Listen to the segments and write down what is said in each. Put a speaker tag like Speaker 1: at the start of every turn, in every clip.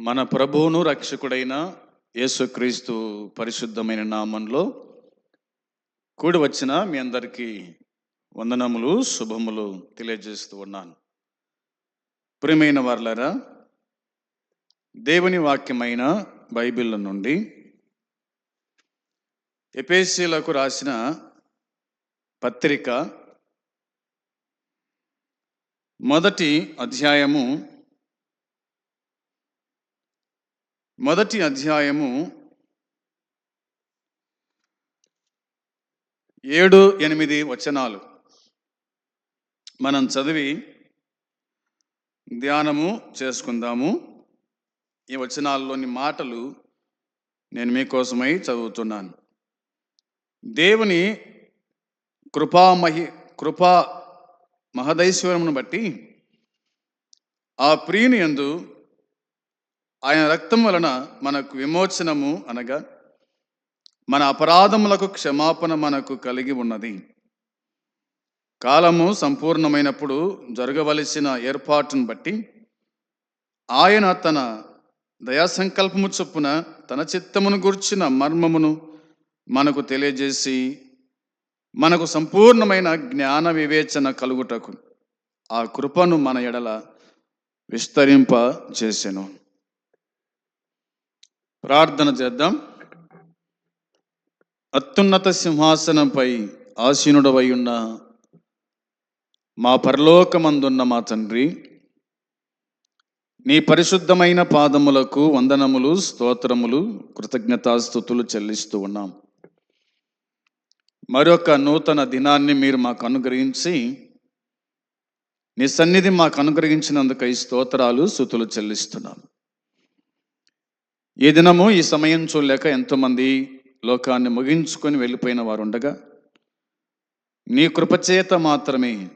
Speaker 1: మన ప్రభువును రక్షకుడైన యేసుక్రీస్తు పరిశుద్ధమైన నామంలో కూడి వచ్చిన మీ అందరికీ వందనములు శుభములు తెలియజేస్తూ ఉన్నాను. ప్రియమైన వార్లరా దేవుని వాక్యమైన బైబిల్ నుండి ఎపేసీలకు రాసిన పత్రిక మొదటి అధ్యాయము మొదటి అధ్యాయము ఏడు ఎనిమిది వచనాలు. మనం చదివి ధ్యానము చేసుకుందాము. ఈ వచనాల్లోని మాటలు నేను మీకోసమై చదువుతున్నాను. దేవుని కృపామహి కృపా మహదైశ్వరమును బట్టి ఆ ప్రియుని యందు ఆయన రక్తం వలన మనకు విమోచనము అనగా మన అపరాధములకు క్షమాపణ మనకు కలిగి ఉన్నది. కాలము సంపూర్ణమైనప్పుడు జరగవలసిన ఏర్పాటును బట్టి ఆయన తన దయాసంకల్పము చొప్పున తన చిత్తమును గుర్చిన మర్మమును మనకు తెలియజేసి మనకు సంపూర్ణమైన జ్ఞాన వివేచన కలుగుటకు ఆ కృపను మన ఎడల విస్తరింప చేసెను ప్రార్థన చేద్దాం. అత్యున్నత సింహాసనంపై ఆసీనుడవై ఉన్న మా పరలోకమందున్న మా తండ్రి నీ పరిశుద్ధమైన పాదములకు వందనములు స్తోత్రములు కృతజ్ఞతాస్థుతులు చెల్లిస్తూ ఉన్నాం. మరొక నూతన దినాన్ని మీరు మాకు అనుగ్రహించి నీ సన్నిధి మాకు అనుగ్రహించినందుకై స్తోత్రాలు స్థుతులు చెల్లిస్తున్నాను ఈ దినము ఈ సమయం చూడలేక ఎంతోమంది లోకాన్ని ముగించుకొని వెళ్ళిపోయిన వారు ఉండగా నీ కృపచేత మాత్రమే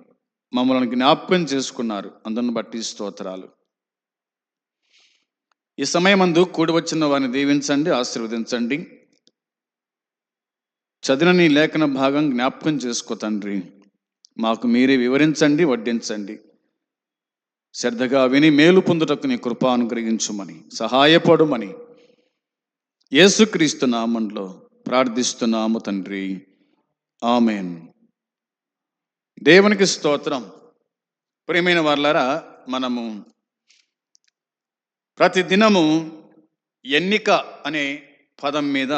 Speaker 1: మమ్మల్ని జ్ఞాపకం చేసుకున్నారు. అందును బట్టి స్తోత్రాలు. ఈ సమయమందు కూడి వచ్చిన వారిని దీవించండి ఆశీర్వదించండి. చదివిన నీ లేఖన భాగం జ్ఞాపకం చేసుకో తండ్రి. మాకు మీరే వివరించండి వడ్డించండి. శ్రద్ధగా విని మేలు పొందుటకు నీ కృప అనుగ్రహించుమని సహాయపడుమని యేసుక్రీస్తు నామంలో ప్రార్థిస్తున్నాము తండ్రి. ఆమెన్. దేవునికి స్తోత్రం. ప్రియమైన వాళ్ళారా మనము ప్రతి దినము ఎన్నిక అనే పదం మీద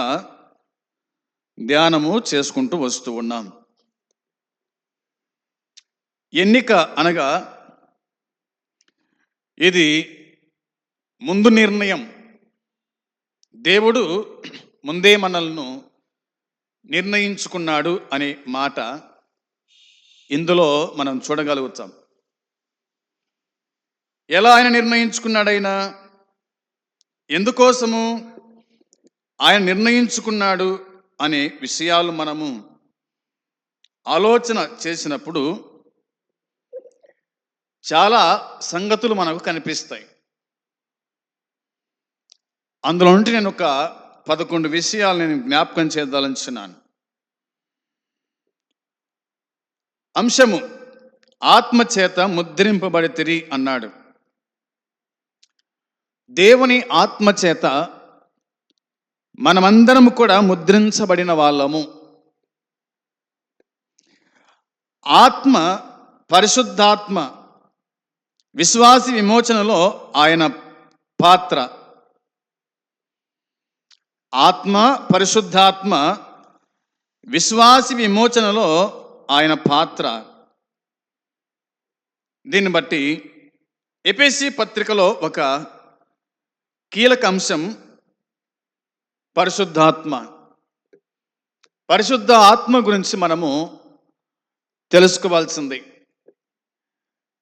Speaker 1: ధ్యానము చేసుకుంటూ వస్తూ ఉన్నాం. ఎన్నిక అనగా ఇది ముందు నిర్ణయం దేవుడు ముందే మనల్ని నిర్ణయించుకున్నాడు అనే మాట ఇందులో మనం చూడగలుగుతాం. ఎలా ఆయన నిర్ణయించుకున్నాడైనా? ఎందుకోసము ఆయన నిర్ణయించుకున్నాడు అనే విషయాలు మనము ఆలోచన చేసినప్పుడు చాలా సంగతులు మనకు కనిపిస్తాయి. అందులో నుండి నేను ఒక పదకొండు విషయాలు నేను జ్ఞాపకం చేద్దాలనుచున్నాను. అంశము ఆత్మచేత ముద్రింపబడితిరి అన్నాడు. దేవుని ఆత్మచేత మనమందరం కూడా ముద్రించబడిన వాళ్ళము. ఆత్మ పరిశుద్ధాత్మ విశ్వాసి విమోచనలో ఆయన పాత్ర. ఆత్మ పరిశుద్ధాత్మ విశ్వాసి విమోచనలో ఆయన పాత్ర. దీన్ని బట్టి ఎపిసి పత్రికలో ఒక కీలక అంశం పరిశుద్ధాత్మ. పరిశుద్ధ ఆత్మ గురించి మనము తెలుసుకోవాల్సింది.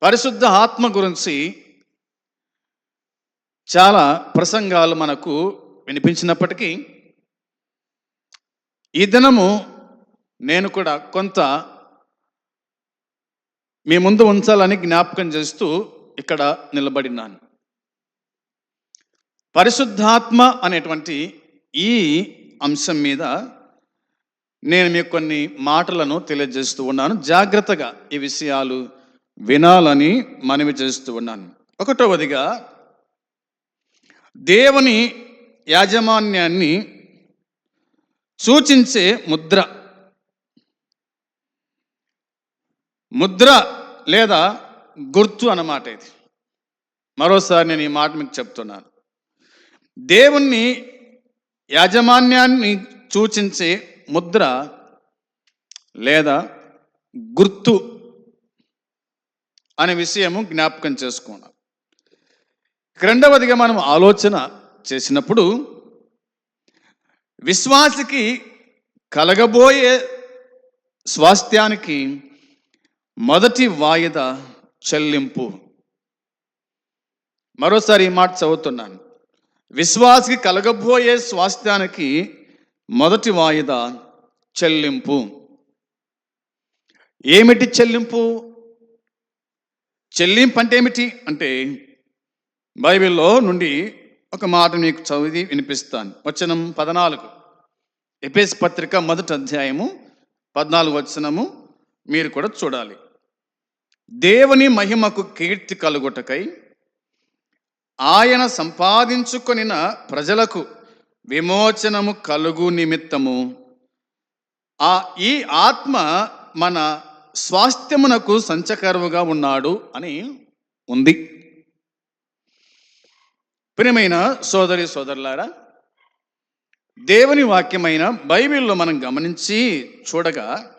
Speaker 1: పరిశుద్ధ ఆత్మ గురించి చాలా ప్రసంగాలు మనకు వినిపించినప్పటికీ ఈ దినము నేను కూడా కొంత మీ ముందు ఉంచాలని జ్ఞాపకం చేస్తూ ఇక్కడ నిలబడినాను. పరిశుద్ధాత్మ అనేటువంటి ఈ అంశం మీద నేను మీకు కొన్ని మాటలను తెలియజేస్తూ ఉన్నాను. జాగ్రత్తగా ఈ విషయాలు వినాలని మనవి చేస్తూ ఉన్నాను. ఒకటవదిగా దేవుని యాజమాన్యాన్ని సూచించే ముద్ర. ముద్ర లేదా గుర్తు అన్నమాట ఇది. మరోసారి నేను ఈ మాట మీకు చెప్తున్నాను. దేవుణ్ణి యాజమాన్యాన్ని సూచించే ముద్ర లేదా గుర్తు అనే విషయము జ్ఞాపకం చేసుకున్నాం రెండవదిగా మనం ఆలోచన చేసినప్పుడు విశ్వాసికి కలగబోయే స్వాస్థ్యానికి మొదటి వాయిద చెల్లింపు. మరోసారి ఈ మాట చదువుతున్నాను. విశ్వాసికి కలగబోయే స్వాస్థ్యానికి మొదటి వాయిద చెల్లింపు. ఏమిటి చెల్లింపు? చెల్లింపు అంటే ఏమిటి అంటే బైబిల్లో నుండి ఒక మాట మీకు చదివి వినిపిస్తాను. వచనం పద్నాలుగు. ఎపేస్ పత్రిక మొదటి అధ్యాయము పద్నాలుగు వచనము మీరు కూడా చూడాలి. దేవుని మహిమకు కీర్తి కలుగుటకై ఆయన సంపాదించుకొనిన ప్రజలకు విమోచనము కలుగు నిమిత్తము. ఆ ఈ ఆత్మ మన స్వాస్థ్యమునకు సంచకరువుగా ఉన్నాడు అని ఉంది. ప్రియమైన సోదరి సోదరులారా దేవుని వాక్యమైన బైబిల్లో మనం గమనించి చూడగా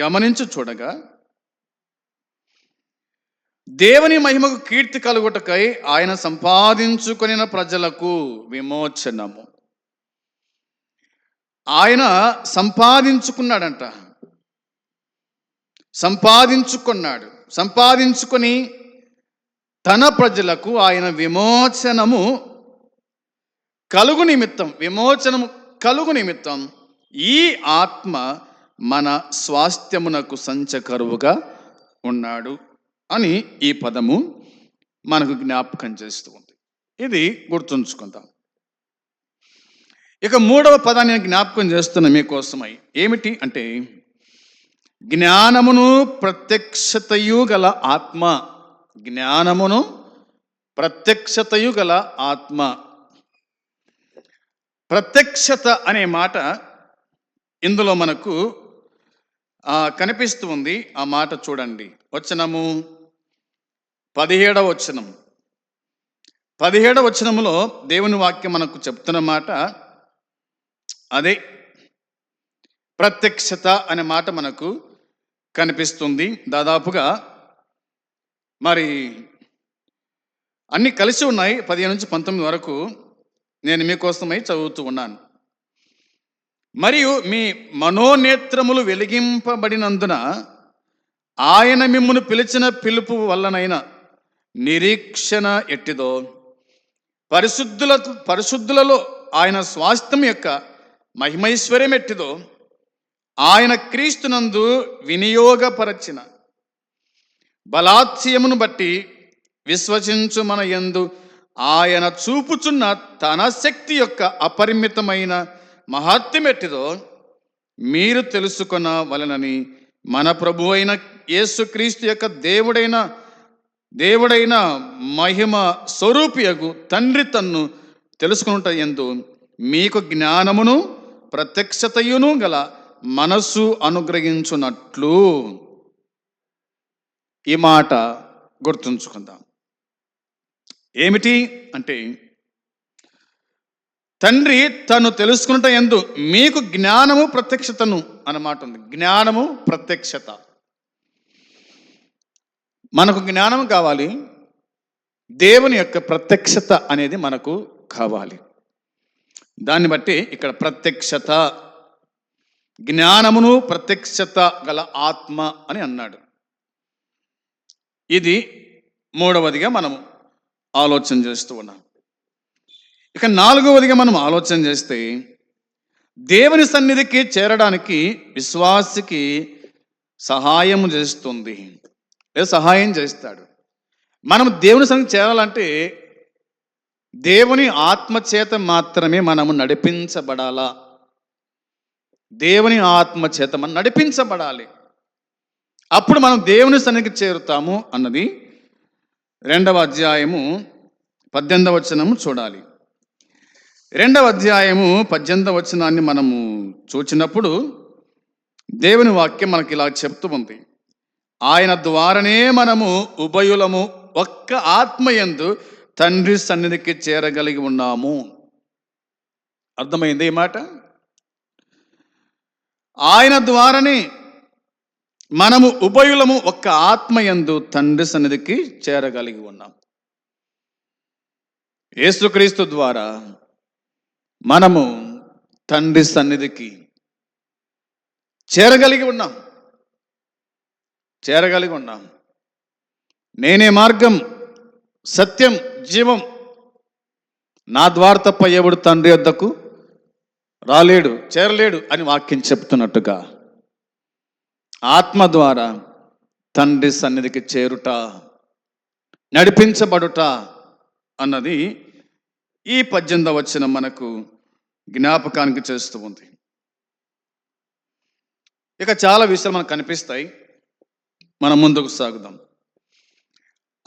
Speaker 1: గమనించి చూడగా దేవుని మహిమకు కీర్తి కలుగుటకై ఆయన సంపాదించుకుని ప్రజలకు విమోచనము. ఆయన సంపాదించుకున్నాడంట. సంపాదించుకున్నాడు. సంపాదించుకొని తన ప్రజలకు ఆయన విమోచనము కలుగు నిమిత్తం విమోచనము కలుగు నిమిత్తం ఈ ఆత్మ మన స్వాస్థ్యమునకు సంచకరువుగా ఉన్నాడు అని ఈ పదము మనకు జ్ఞాపకం చేస్తూ ఉంది. ఇది గుర్తుంచుకుందాం. ఇక మూడవ పదాన్ని జ్ఞాపకం చేస్తున్న మీకోసమై ఏమిటి అంటే జ్ఞానమును ప్రత్యక్షతయు గల ఆత్మ జ్ఞానమును ప్రత్యక్షతయు గల ఆత్మ. ప్రత్యక్షత అనే మాట ఇందులో మనకు కనిపిస్తుంది కనిపిస్తూ ఉంది. ఆ మాట చూడండి. వచనము పదిహేడవ వచనం. పదిహేడవ వచనములో దేవుని వాక్యం మనకు చెప్తున్న మాట అదే. ప్రత్యక్షత అనే మాట మనకు కనిపిస్తుంది. దాదాపుగా మరి అన్నీ కలిసి ఉన్నాయి పదిహేను నుంచి పంతొమ్మిది వరకు నేను మీకోసమై చదువుతూ ఉన్నాను. మరియు మీ మనోనేత్రములు వెలిగింపబడినందున ఆయన మిమ్మును పిలిచిన పిలుపు వల్లనైన నిరీక్షణ ఎట్టిదో. పరిశుద్ధుల పరిశుద్ధులలో ఆయన స్వాస్థ్యం యొక్క మహిమైశ్వర్యం ఎట్టిదో ఆయన క్రీస్తునందు వినియోగపరచిన బలాత్స్యమును బట్టి విశ్వసించు మన యందు ఆయన చూపుచున్న తన శక్తి యొక్క అపరిమితమైన మహత్యం మీరు తెలుసుకొన వలనని మన ప్రభు అయిన యేసుక్రీస్తు యొక్క దేవుడైన దేవుడైన మహిమ స్వరూపియగు తండ్రి తన్ను తెలుసుకునుట ఎందు మీకు జ్ఞానమును ప్రత్యక్షతయును గల మనస్సు అనుగ్రహించున్నట్లు ఈ మాట గుర్తుంచుకుందాం. ఏమిటి అంటే తండ్రి తను తెలుసుకున్నట ఎందు మీకు జ్ఞానము ప్రత్యక్షతను అన్నమాట ఉంది. జ్ఞానము ప్రత్యక్షత. మనకు జ్ఞానం కావాలి దేవుని యొక్క ప్రత్యక్షత అనేది మనకు కావాలి. దాన్ని బట్టి ఇక్కడ ప్రత్యక్షత జ్ఞానమును ప్రత్యక్షత గల ఆత్మ అని అన్నాడు. ఇది మూడవదిగా మనం ఆలోచన చేస్తూ ఉన్నాం. ఇక నాలుగవదిగా మనం ఆలోచన చేస్తే దేవుని సన్నిధికి చేరడానికి విశ్వాసికి సహాయం చేస్తుంది. లేదా సహాయం చేస్తాడు. మనం దేవుని సన్నిధి చేరాలంటే దేవుని ఆత్మచేత మాత్రమే మనము నడిపించబడాలా? దేవుని ఆత్మచేత మనం నడిపించబడాలి. అప్పుడు మనం దేవుని సన్నిధికి చేరుతాము అన్నది రెండవ అధ్యాయము పద్దెనిమిదవ వచనము చూడాలి. రెండవ అధ్యాయము పద్దెనిమిదవ వచనాన్ని మనము చూచినప్పుడు దేవుని వాక్యం మనకి ఇలా చెప్తూ ఉంది. ఆయన ద్వారానే మనము ఉభయులము ఒక్క ఆత్మయందు తండ్రి సన్నిధికి చేరగలిగి ఉన్నాము. అర్థమైంది ఈ మాట? ఆయన ద్వారానే మనము ఉభయులము ఒక్క ఆత్మయందు తండ్రి సన్నిధికి చేరగలిగి ఉన్నాం. యేసుక్రీస్తు ద్వారా మనము తండ్రి సన్నిధికి చేరగలిగి ఉన్నాం. చేరగలిగి ఉన్నాం. నేనే మార్గం సత్యం జీవం. నా ద్వారా తప్ప ఎవడు తండ్రి వద్దకు రాలేడు చేరలేడు అని వాక్యం చెప్తున్నట్టుగా ఆత్మ ద్వారా తండ్రి సన్నిధికి చేరుట నడిపించబడుట అన్నది ఈ పద్దెనిమిదవ వచ్చిన మనకు జ్ఞాపకానికి చేస్తూ ఉంది. ఇక చాలా విషయాలు మనకు కనిపిస్తాయి. మనం ముందుకు సాగుదాం.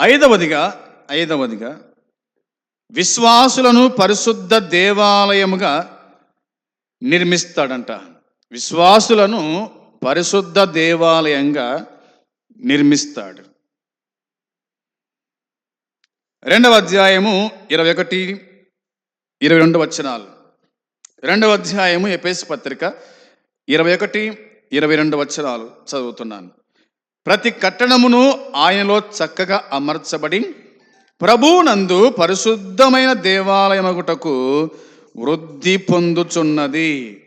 Speaker 1: ఐదవదిగా ఐదవదిగా విశ్వాసులను పరిశుద్ధ దేవాలయముగా నిర్మిస్తాడంట. విశ్వాసులను పరిశుద్ధ దేవాలయంగా నిర్మిస్తాడు. రెండవ అధ్యాయము ఇరవై ఒకటి ఇరవై రెండు వచనాలు. రెండవ అధ్యాయము ఎపేస్ పత్రిక ఇరవై ఒకటి ఇరవై రెండు వచనాలు చదువుతున్నాను. ప్రతి కట్టణమును ఆయనలో చక్కగా అమర్చబడి ప్రభునందు పరిశుద్ధమైన దేవాలయమగుటకు వృద్ధి పొందుచున్నది.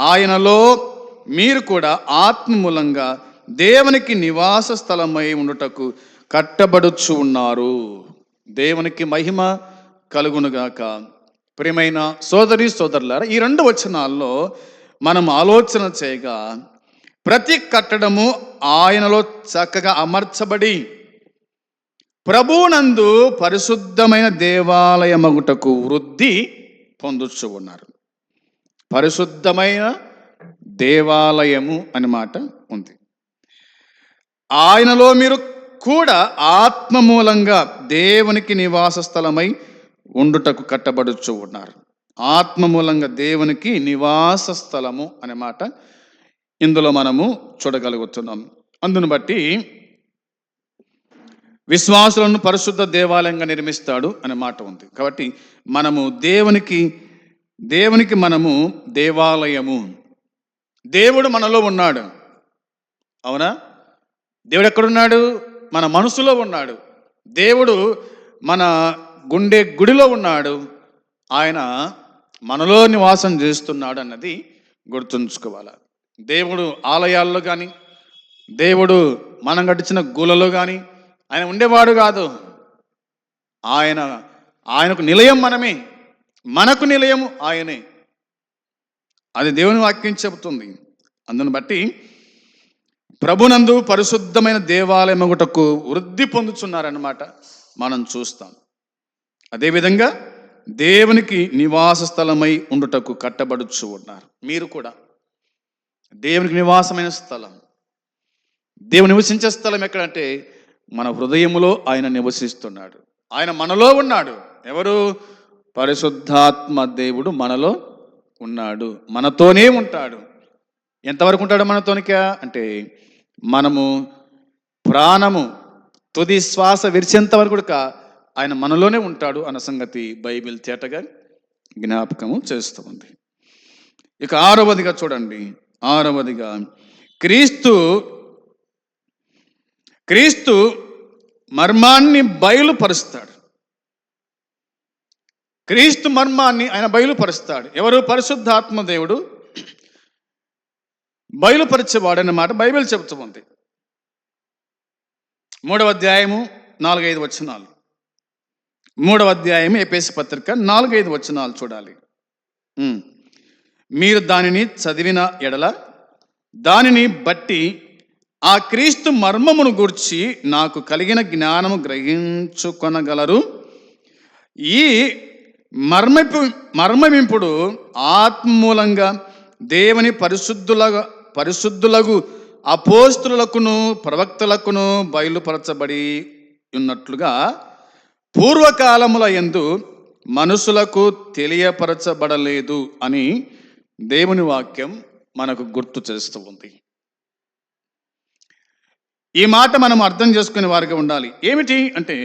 Speaker 1: ఆయనలో మీరు కూడా ఆత్మ మూలంగా దేవునికి నివాస స్థలమై ఉండుటకు కట్టబడుచు ఉన్నారు. దేవునికి మహిమ కలుగునుగాక ప్రియమైన సోదరి సోదరులారా ఈ రెండు వచనాల్లో మనం ఆలోచన చేయగా ప్రతి కట్టడము ఆయనలో చక్కగా అమర్చబడి ప్రభునందు పరిశుద్ధమైన దేవాలయమగుటకు వృద్ధి పొందుచు ఉన్నారు. పరిశుద్ధమైన దేవాలయము అని మాట ఉంది. ఆయనలో మీరు కూడా ఆత్మ మూలంగా దేవునికి నివాస స్థలమై ఉండుటకు కట్టబడుచు ఉన్నారు. ఆత్మ మూలంగా దేవునికి నివాస స్థలము అనే మాట ఇందులో మనము చూడగలుగుతున్నాం. అందును బట్టి విశ్వాసులను పరిశుద్ధ దేవాలయంగా నిర్మిస్తాడు అనే మాట ఉంది. కాబట్టి మనము దేవునికి దేవునికి మనము దేవాలయము దేవుడు మనలో ఉన్నాడు. అవునా? దేవుడు ఎక్కడున్నాడు? మన మనసులో ఉన్నాడు. దేవుడు మన గుండె గుడిలో ఉన్నాడు. ఆయన మనలో నివాసం చేస్తున్నాడు అన్నది గుర్తుంచుకోవాలి. దేవుడు ఆలయాల్లో కానీ దేవుడు మనం గడిచిన గులలో కానీ ఆయన ఉండేవాడు కాదు. ఆయన ఆయనకు నిలయం మనమే. మనకు నిలయము ఆయనే. అది దేవుని వాక్యం చెబుతుంది. అందును బట్టి ప్రభునందు పరిశుద్ధమైన దేవాలయం ఒకటకు వృద్ధి పొందుచున్నారన్నమాట మనం చూస్తాం. అదేవిధంగా దేవునికి నివాస స్థలమై ఉండుటకు కట్టబడుచు ఉన్నారు. మీరు కూడా. దేవునికి నివాసమైన స్థలం. దేవుని నివసించే స్థలం ఎక్కడంటే మన హృదయములో ఆయన నివసిస్తున్నాడు. ఆయన మనలో ఉన్నాడు. ఎవరు? పరిశుద్ధాత్మ దేవుడు మనలో ఉన్నాడు. మనతోనే ఉంటాడు. ఎంతవరకు ఉంటాడు మనతోనిక? అంటే మనము ప్రాణము తుది శ్వాస విరిచేంత వరకు కూడా ఆయన మనలోనే ఉంటాడు అన్న సంగతి బైబిల్ తేటగా జ్ఞాపకము చేస్తూ ఉంది. ఇక ఆరవదిగా చూడండి. ఆరవదిగా క్రీస్తు క్రీస్తు మర్మాన్ని బయలుపరుస్తాడు. క్రీస్తు మర్మాన్ని ఆయన బయలుపరుస్తాడు. ఎవరు? పరిశుద్ధాత్మ దేవుడు. బయలుపరిచేవాడు అన్నమాట బైబిల్ చెబుతూ ఉంది. మూడవ అధ్యాయము నాలుగైదు వచనాలు. మూడవ అధ్యాయం ఏపీఎస్ పత్రిక నాలుగైదు వచనాలు చూడాలి. మీరు దానిని చదివిన ఎడల దానిని బట్టి ఆ క్రీస్తు మర్మమును గూర్చి నాకు కలిగిన జ్ఞానము గ్రహించుకొనగలరు. ఈ మర్మపు మర్మమింపుడు ఆత్మ మూలంగా దేవుని పరిశుద్ధుల పరిశుద్ధులకు అపోస్తులకును ప్రవక్తలకును బయలుపరచబడి ఉన్నట్లుగా పూర్వకాలముల ఎందు మనుషులకు తెలియపరచబడలేదు అని దేవుని వాక్యం మనకు గుర్తు చేస్తూ ఉంది. ఈ మాట మనం అర్థం చేసుకునే వారిగా ఉండాలి. ఏమిటి అంటే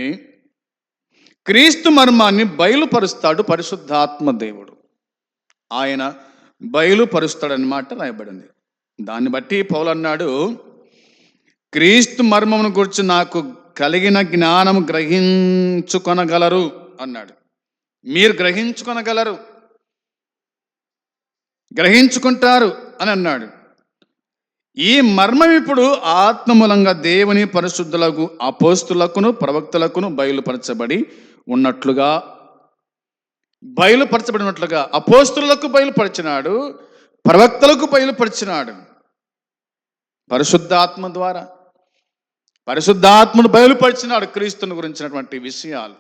Speaker 1: క్రీస్తు మర్మాన్ని బయలుపరుస్తాడు పరిశుద్ధాత్మ దేవుడు. ఆయన బయలుపరుస్తాడన్నమాట రాయబడింది. దాన్ని బట్టి పౌలన్నాడు క్రీస్తు మర్మమును గురించి నాకు కలిగిన జ్ఞానం గ్రహించుకొనగలరు అన్నాడు. మీరు గ్రహించుకొనగలరు గ్రహించుకుంటారు అని అన్నాడు. ఈ మర్మం ఇప్పుడు ఆత్మమూలంగా దేవుని పరిశుద్ధులకు అపోస్తులకును ప్రవక్తలకును బయలుపరచబడి ఉన్నట్లుగా బయలుపరచబడినట్లుగా అపోస్తులకు బయలుపరిచినాడు ప్రవక్తలకు బయలుపరిచినాడు. పరిశుద్ధాత్మ ద్వారా పరిశుద్ధాత్మను బయలుపరిచినాడు క్రీస్తుని గురించినటువంటి విషయాలు.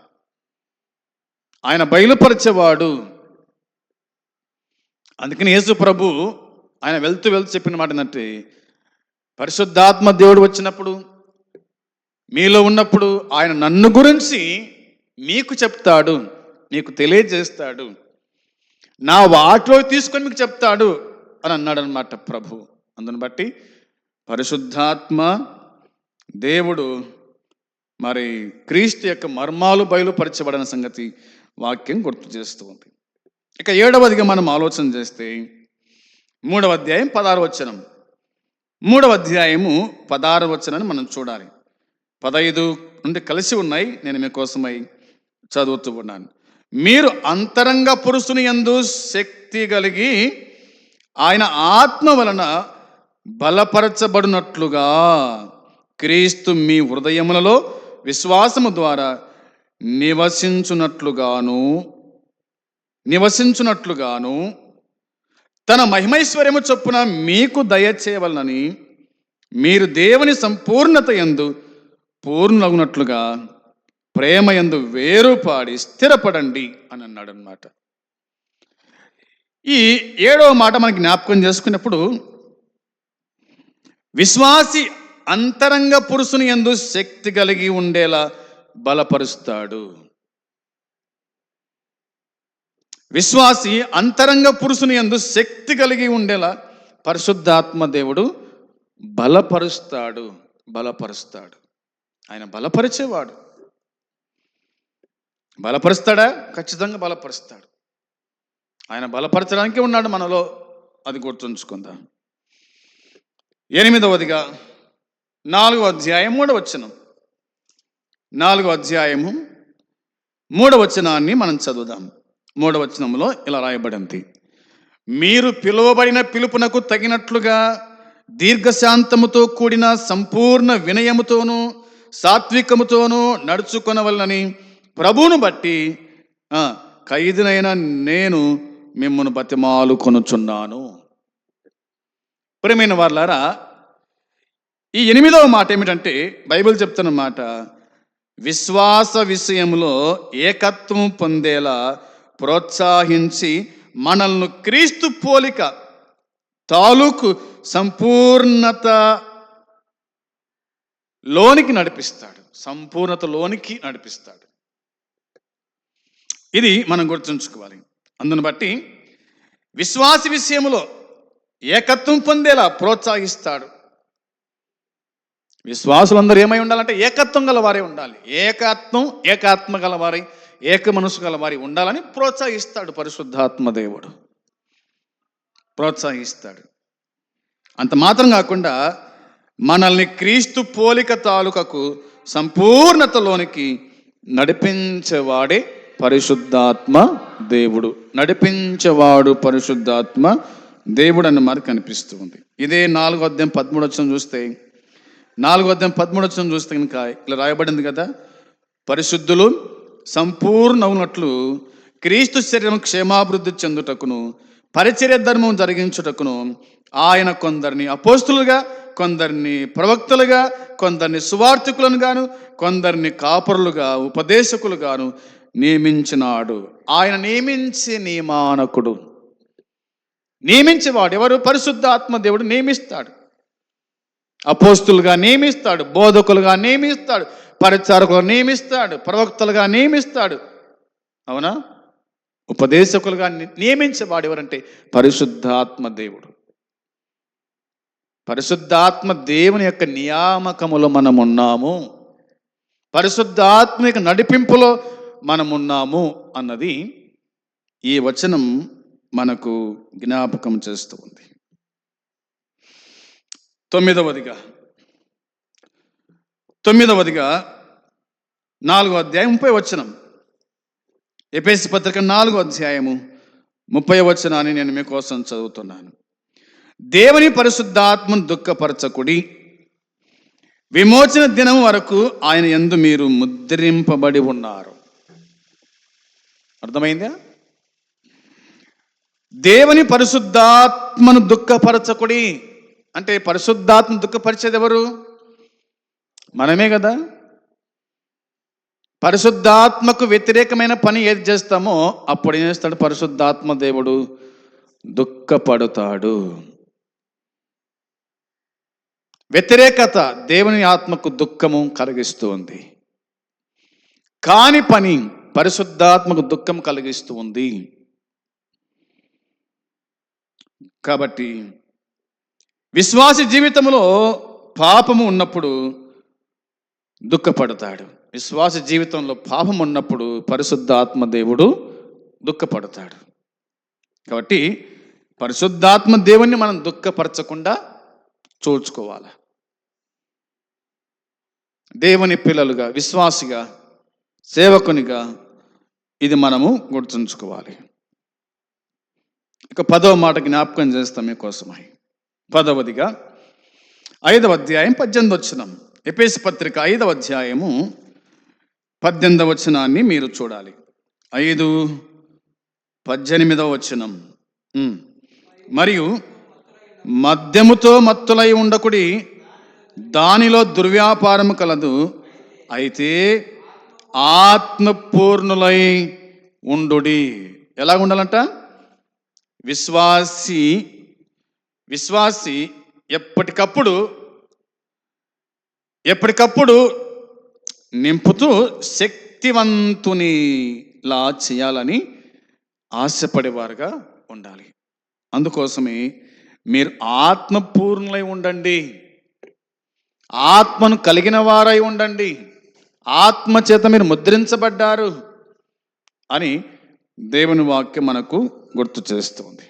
Speaker 1: ఆయన బయలుపరిచేవాడు. అందుకని యేసు ప్రభు ఆయన వెళ్తూ వెళ్తూ చెప్పిన మాట ఏంటంటే పరిశుద్ధాత్మ దేవుడు వచ్చినప్పుడు మీలో ఉన్నప్పుడు ఆయన నన్ను గురించి మీకు చెప్తాడు మీకు తెలియజేస్తాడు. నా వాటిలో తీసుకొని మీకు చెప్తాడు అని అన్నాడనమాట ప్రభు. అందును బట్టి పరిశుద్ధాత్మ దేవుడు మరి క్రీస్తు యొక్క మర్మాలు బయలుపరచబడిన సంగతి వాక్యం గుర్తు చేస్తూ ఉంది. ఇక ఏడవదిగా మనం ఆలోచన చేస్తే మూడవ అధ్యాయం పదహారు వచనం. మూడవ అధ్యాయము పదహారు వచనాన్ని మనం చూడాలి. పదహైదు నుండి కలిసి ఉన్నాయి నేను మీకోసమై చదువుతూ ఉన్నాను. మీరు అంతరంగ పురుషుని యందు శక్తి కలిగి ఆయన ఆత్మ వలన బలపరచబడినట్లుగా క్రీస్తు మీ హృదయములలో విశ్వాసము ద్వారా నివసించునట్లుగాను నివసించునట్లుగాను తన మహిమైశ్వర్యము చొప్పున మీకు దయచేయవలనని మీరు దేవుని సంపూర్ణత ఎందు పూర్ణగునట్లుగా ప్రేమ ఎందు వేరుపాడి స్థిరపడండి అని అన్నాడు అనమాట ఈ ఏడవ మాట మనకి జ్ఞాపకం చేసుకున్నప్పుడు విశ్వాసి అంతరంగ పురుషుని ఎందు శక్తి కలిగి ఉండేలా బలపరుస్తాడు. విశ్వాసి అంతరంగ పురుషుని ఎందు శక్తి కలిగి ఉండేలా పరిశుద్ధాత్మ దేవుడు బలపరుస్తాడు బలపరుస్తాడు. ఆయన బలపరిచేవాడు. బలపరుస్తాడా? ఖచ్చితంగా బలపరుస్తాడు. ఆయన బలపరచడానికి ఉన్నాడు మనలో. అది గుర్తుంచుకుందాం. ఎనిమిదవదిగా నాలుగో అధ్యాయం మూడవ వచనం. నాలుగో అధ్యాయము మూడవ వచనాన్ని మనం చదువుదాం. మూడవ వచనంలో ఇలా రాయబడింది. మీరు పిలువబడిన పిలుపునకు తగినట్లుగా దీర్ఘశాంతముతో కూడిన సంపూర్ణ వినయముతోనూ సాత్వికముతోనూ నడుచుకొనవలనని ప్రభువును బట్టి ఖైదునైన నేను మిమ్మల్ని బతిమాలు కొనుచున్నాను. ప్రియమైన వాళ్ళారా ఈ ఎనిమిదవ మాట ఏమిటంటే బైబిల్ చెప్తున్న మాట విశ్వాస విషయంలో ఏకత్వం పొందేలా ప్రోత్సహించి మనల్ని క్రీస్తు పోలిక తాలూకు సంపూర్ణత లోనికి నడిపిస్తాడు. సంపూర్ణత లోనికి నడిపిస్తాడు. ఇది మనం గుర్తుంచుకోవాలి. అందును బట్టి విశ్వాస విషయంలో ఏకత్వం పొందేలా ప్రోత్సహిస్తాడు. విశ్వాసులందరూ ఏమై ఉండాలంటే ఏకత్వం గలవారే ఉండాలి. ఏకత్వం ఏకాత్మ గలవారి ఏక మనసు గలవారి ఉండాలని ప్రోత్సహిస్తాడు పరిశుద్ధాత్మ దేవుడు. ప్రోత్సహిస్తాడు. అంత మాత్రం కాకుండా మనల్ని క్రీస్తు పోలిక తాలూకకు సంపూర్ణతలోనికి నడిపించేవాడే పరిశుద్ధాత్మ దేవుడు. నడిపించేవాడు పరిశుద్ధాత్మ దేవుడు అని మరి కనిపిస్తూ ఉంది. ఇదే నాలుగో అధ్యాయం పదమూడు వచ్చిన చూస్తే నాలుగో అధ్యాయం పదమూడు వచ్చిన చూస్తే కనుక ఇలా రాయబడింది కదా పరిశుద్ధులు సంపూర్ణ ఉన్నట్లు క్రీస్తు శరీరం క్షేమాభివృద్ధి చెందుటకును పరిచర్య ధర్మం జరిగించుటకును ఆయన కొందరిని అపోస్తులుగా కొందరిని ప్రవక్తలుగా కొందరిని సువార్థికులను గాను కొందరిని కాపరులుగా ఉపదేశకులుగాను నియమించినాడు. ఆయన నియమించే నియమానకుడు. నియమించేవాడు ఎవరు? పరిశుద్ధాత్మ దేవుడు నియమిస్తాడు. అపోస్తులుగా నియమిస్తాడు బోధకులుగా నియమిస్తాడు పరిచారకులుగా నియమిస్తాడు ప్రవక్తలుగా నియమిస్తాడు. అవునా? ఉపదేశకులుగా నియమించేవాడు ఎవరంటే పరిశుద్ధాత్మ దేవుడు. పరిశుద్ధాత్మ దేవుని యొక్క నియామకములో మనం ఉన్నాము పరిశుద్ధాత్మిక నడిపింపులో మనం ఉన్నాము అన్నది ఈ వచనం మనకు జ్ఞాపకం చేస్తూ ఉంది. తొమ్మిదవదిగా తొమ్మిదవదిగా నాలుగో అధ్యాయం ముప్పై వచనం. ఎపేసి పత్రిక నాలుగో అధ్యాయము ముప్పై వచనాన్ని నేను మీకోసం చదువుతున్నాను. దేవుని పరిశుద్ధాత్మను దుఃఖపరచకుడి విమోచన దినం వరకు ఆయన ఎందు మీరు ముద్రింపబడి ఉన్నారు. అర్థమైందా? దేవుని పరిశుద్ధాత్మను దుఃఖపరచకుడి. అంటే పరిశుద్ధాత్మ దుఃఖపరిచేది ఎవరు? మనమే కదా. పరిశుద్ధాత్మకు వ్యతిరేకమైన పని ఏది చేస్తామో అప్పుడు ఏం చేస్తాడు? పరిశుద్ధాత్మ దేవుడు దుఃఖపడతాడు. వ్యతిరేకత దేవుని ఆత్మకు దుఃఖము కలిగిస్తుంది. కాని పని పరిశుద్ధాత్మకు దుఃఖం కలిగిస్తూ ఉంది. కాబట్టి విశ్వాస జీవితంలో పాపము ఉన్నప్పుడు దుఃఖపడతాడు. విశ్వాస జీవితంలో పాపం ఉన్నప్పుడు పరిశుద్ధాత్మ దేవుడు దుఃఖపడతాడు. కాబట్టి పరిశుద్ధాత్మ దేవుణ్ణి మనం దుఃఖపరచకుండా చూచుకోవాలి. దేవుని పిల్లలుగా విశ్వాసిగా సేవకునిగా ఇది మనము గుర్తుంచుకోవాలి. ఇక పదవ మాట జ్ఞాపకం చేస్తాం మీకోసమై. పదవదిగా ఐదవ అధ్యాయం పద్దెనిమిది వచ్చినం ఎపేసి పత్రిక ఐదవ అధ్యాయము పద్దెనిమిదవ వచనాన్ని మీరు చూడాలి. ఐదు పద్దెనిమిదవ వచనం. మరియు మద్యముతో మత్తులై ఉండకుడి దానిలో దుర్వ్యాపారము కలదు. అయితే ఆత్మపూర్ణులై ఉండుడి. ఎలా ఉండాలంట విశ్వాసి విశ్వాసి ఎప్పటికప్పుడు ఎప్పటికప్పుడు నింపుతూ శక్తివంతునిలా చేయాలని ఆశపడేవారుగా ఉండాలి. అందుకోసమే మీరు ఆత్మపూర్ణులై ఉండండి. ఆత్మను కలిగిన వారై ఉండండి. ఆత్మ చేత మీరు ముద్రించబడ్డారు అని దేవుని వాక్యం మనకు గుర్తు చేస్తుంది.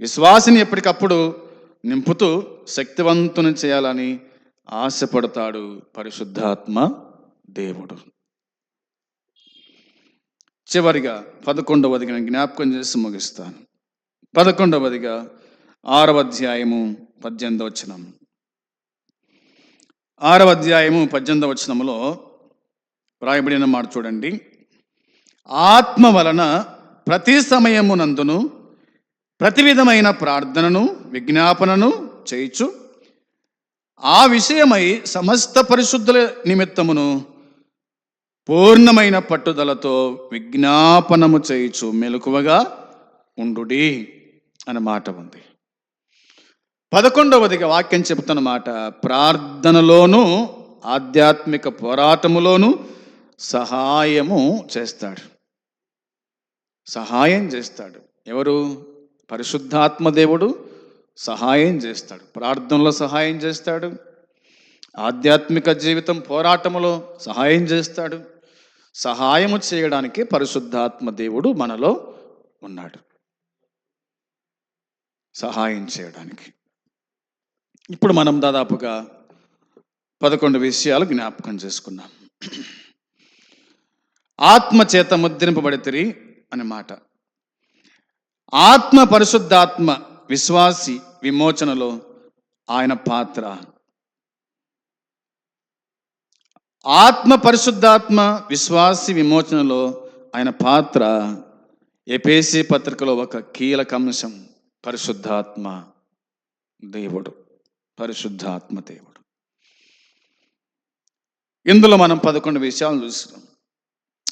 Speaker 1: విశ్వాసిని ఎప్పటికప్పుడు నింపుతూ శక్తివంతుని చేయాలని ఆశపడతాడు పరిశుద్ధాత్మ దేవుడు. చివరిగా పదకొండవదిగా నేను జ్ఞాపకం చేసి ముగిస్తాను. పదకొండవదిగా ఆరవ అధ్యాయము పద్దెనిమిది వచ్చినాము ఆరవ అధ్యాయము పద్దెనిమిదవ వచనములో రాయబడిన మాట చూడండి. ఆత్మ వలన ప్రతి సమయమునందును ప్రతి విధమైన ప్రార్థనను విజ్ఞాపనను చేయించు ఆ విషయమై సమస్త పరిశుద్ధుల నిమిత్తమును పూర్ణమైన పట్టుదలతో విజ్ఞాపనము చేయచ్చు మెలకువగా ఉండుడి అనే మాట ఉంది. పదకొండవదిగా వాక్యం చెబుతున్నమాట ప్రార్థనలోనూ ప్రార్థనలోను ఆధ్యాత్మిక పోరాటములోను సహాయము చేస్తాడు. సహాయం చేస్తాడు. ఎవరు? పరిశుద్ధాత్మ దేవుడు సహాయం చేస్తాడు. ప్రార్థనలో సహాయం చేస్తాడు. ఆధ్యాత్మిక జీవితం పోరాటములో సహాయం చేస్తాడు. సహాయము చేయడానికి పరిశుద్ధాత్మ దేవుడు మనలో ఉన్నాడు. సహాయం చేయడానికి. ఇప్పుడు మనం దాదాపుగా పదకొండు విషయాలు జ్ఞాపకం చేసుకున్నాం ఆత్మ చేత ముద్రింపబడితిరి అనే మాట. ఆత్మ పరిశుద్ధాత్మ విశ్వాసి విమోచనలో ఆయన పాత్ర. ఆత్మ పరిశుద్ధాత్మ విశ్వాసి విమోచనలో ఆయన పాత్ర ఎపేసి పత్రికలో ఒక కీలక అంశం పరిశుద్ధాత్మ దేవుడు. పరిశుద్ధాత్మదేవుడు ఇందులో మనం పదకొండు విషయాలు చూసినాం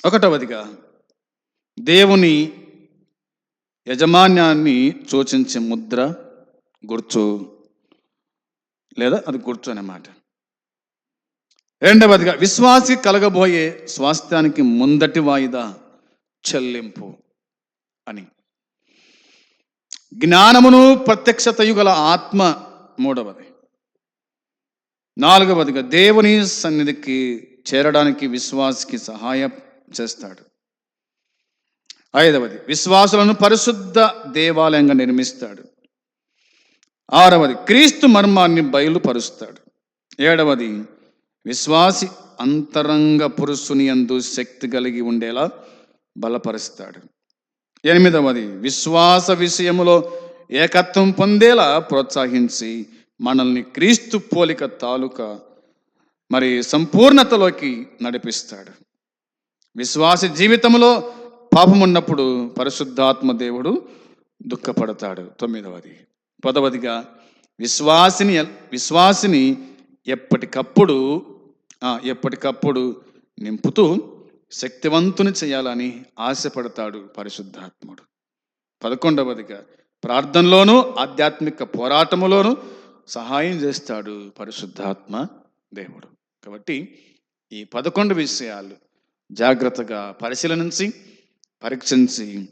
Speaker 1: ఒకటవదిగా దేవుని యజమాన్యాన్ని సూచించే ముద్ర గుర్చు లేదా అది గుర్తు అన్నమాట. రెండవదిగా విశ్వాసి కలగబోయే స్వాస్థ్యానికి ముందటి వాయిదా చెల్లింపు అని. జ్ఞానమును ప్రత్యక్షతయు గల ఆత్మ మూడవది. నాలుగవదిగా దేవుని సన్నిధికి చేరడానికి విశ్వాసికి సహాయం చేస్తాడు. ఐదవది విశ్వాసులను పరిశుద్ధ దేవాలయంగా నిర్మిస్తాడు. ఆరవది క్రీస్తు మర్మాన్ని బయలుపరుస్తాడు. ఏడవది విశ్వాసి అంతరంగ పురుషుని అందు శక్తి కలిగి ఉండేలా బలపరుస్తాడు. ఎనిమిదవది విశ్వాస విషయములో ఏకత్వం పొందేలా ప్రోత్సహించి మనల్ని క్రీస్తు పోలిక తాలూక మరి సంపూర్ణతలోకి నడిపిస్తాడు. విశ్వాస జీవితంలో పాపం ఉన్నప్పుడు పరిశుద్ధాత్మ దేవుడు దుఃఖపడతాడు. తొమ్మిదవది. పదవదిగా విశ్వాసిని విశ్వాసిని ఎప్పటికప్పుడు ఎప్పటికప్పుడు నింపుతూ శక్తివంతుని చేయాలని ఆశపడతాడు పరిశుద్ధాత్ముడు. పదకొండవదిగా ప్రార్థనలోను ఆధ్యాత్మిక పోరాటములోనూ సహాయం చేస్తాడు పరిశుద్ధాత్మ దేవుడు. కాబట్టి ఈ పదకొండు విషయాలు జాగ్రత్తగా పరిశీలనించి పరీక్షించి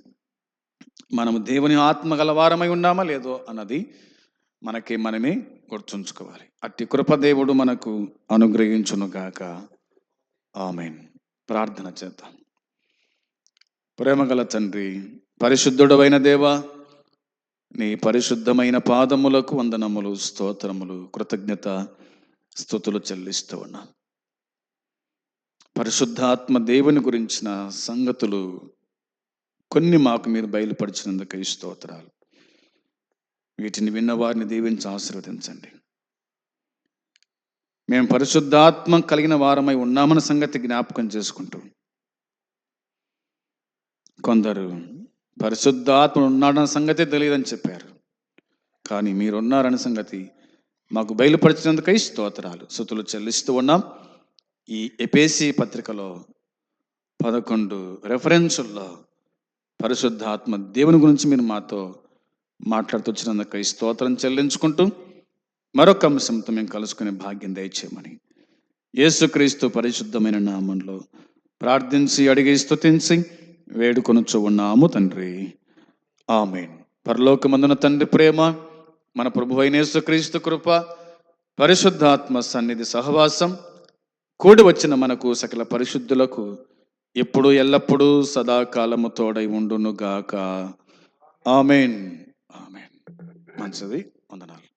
Speaker 1: మనము దేవుని ఆత్మ గలవారమై ఉన్నామా లేదో అన్నది మనకి మనమే గుర్తుంచుకోవాలి. అట్టి కృప దేవుడు మనకు అనుగ్రహించునుగాక. ఆమెన్. ప్రార్థన చేద్దాం. ప్రేమగల తండ్రి పరిశుద్ధుడమైన దేవా నీ పరిశుద్ధమైన పాదములకు వందనములు స్తోత్రములు కృతజ్ఞత స్థుతులు చెల్లిస్తూ ఉన్నా. పరిశుద్ధాత్మ దేవుని గురించిన సంగతులు కొన్ని మాకు మీరు బయలుపరిచినందుకు ఈ స్తోత్రాలు. వీటిని విన్నవారిని దీవించి ఆశీర్వదించండి. మేము పరిశుద్ధాత్మ కలిగిన వారమై ఉన్నామన్న సంగతి జ్ఞాపకం చేసుకుంటూ కొందరు పరిశుద్ధాత్మ ఉన్నాడన్న సంగతే తెలియదని చెప్పారు. కానీ మీరున్నారన్న సంగతి మాకు బయలుపరిచినందుకై స్తోత్రాలు. శృతులు చెల్లిస్తూ ఉన్నాం. ఈ ఎపేసి పత్రికలో పదకొండు రెఫరెన్సుల్లో పరిశుద్ధాత్మ దేవుని గురించి మీరు మాతో మాట్లాడుతూ స్తోత్రం చెల్లించుకుంటూ మరొక అంశంతో మేము కలుసుకునే భాగ్యం దయచేయమని యేసుక్రీస్తు పరిశుద్ధమైన నామంలో ప్రార్థించి అడిగి స్తుతించి వేడుకొనుచు ఉన్నాము తండ్రి. ఆమెన్. పరలోకమందున తండ్రి ప్రేమ మన ప్రభు అయిన యేసుక్రీస్తు కృప పరిశుద్ధాత్మ సన్నిధి సహవాసం కూడి వచ్చిన మనకు సకల పరిశుద్ధులకు ఎప్పుడు ఎల్లప్పుడూ సదాకాలము తోడై ఉండునుగాక. ఆమెన్. ఆమెన్. మంచిది. వందనాలు.